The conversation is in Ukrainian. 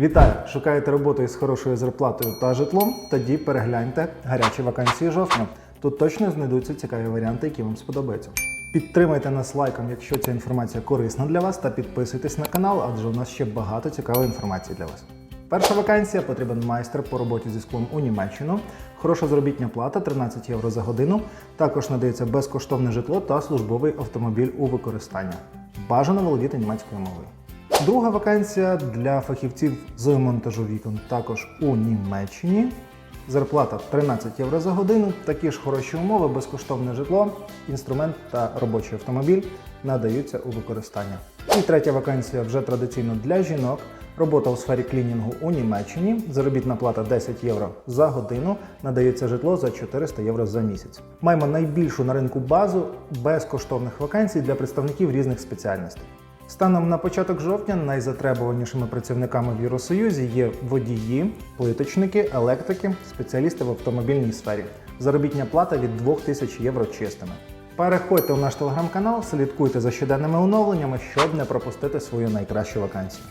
Вітаю! Шукаєте роботу із хорошою зарплатою та житлом? Тоді перегляньте гарячі вакансії жовтня. Тут точно знайдуться цікаві варіанти, які вам сподобаються. Підтримайте нас лайком, якщо ця інформація корисна для вас, та підписуйтесь на канал, адже у нас ще багато цікавої інформації для вас. Перша вакансія потрібен майстер по роботі зі склом у Німеччину. Хороша заробітня плата 13 євро за годину. Також надається безкоштовне житло та службовий автомобіль у використання. Бажано володіти німецькою мовою. Друга вакансія для фахівців з монтажу вікон також у Німеччині. Зарплата 13 євро за годину, такі ж хороші умови, безкоштовне житло, інструмент та робочий автомобіль надаються у використання. І третя вакансія вже традиційно для жінок. Робота у сфері клінінгу у Німеччині. Заробітна плата 10 євро за годину. Надається житло за 400 євро за місяць. Маємо найбільшу на ринку базу безкоштовних вакансій для представників різних спеціальностей. Станом на початок жовтня найзатребуванішими працівниками в Євросоюзі є водії, плиточники, електрики, спеціалісти в автомобільній сфері. Заробітня плата від 2000 євро чистими. Переходьте в наш телеграм-канал, слідкуйте за щоденними оновленнями, щоб не пропустити свою найкращу вакансію.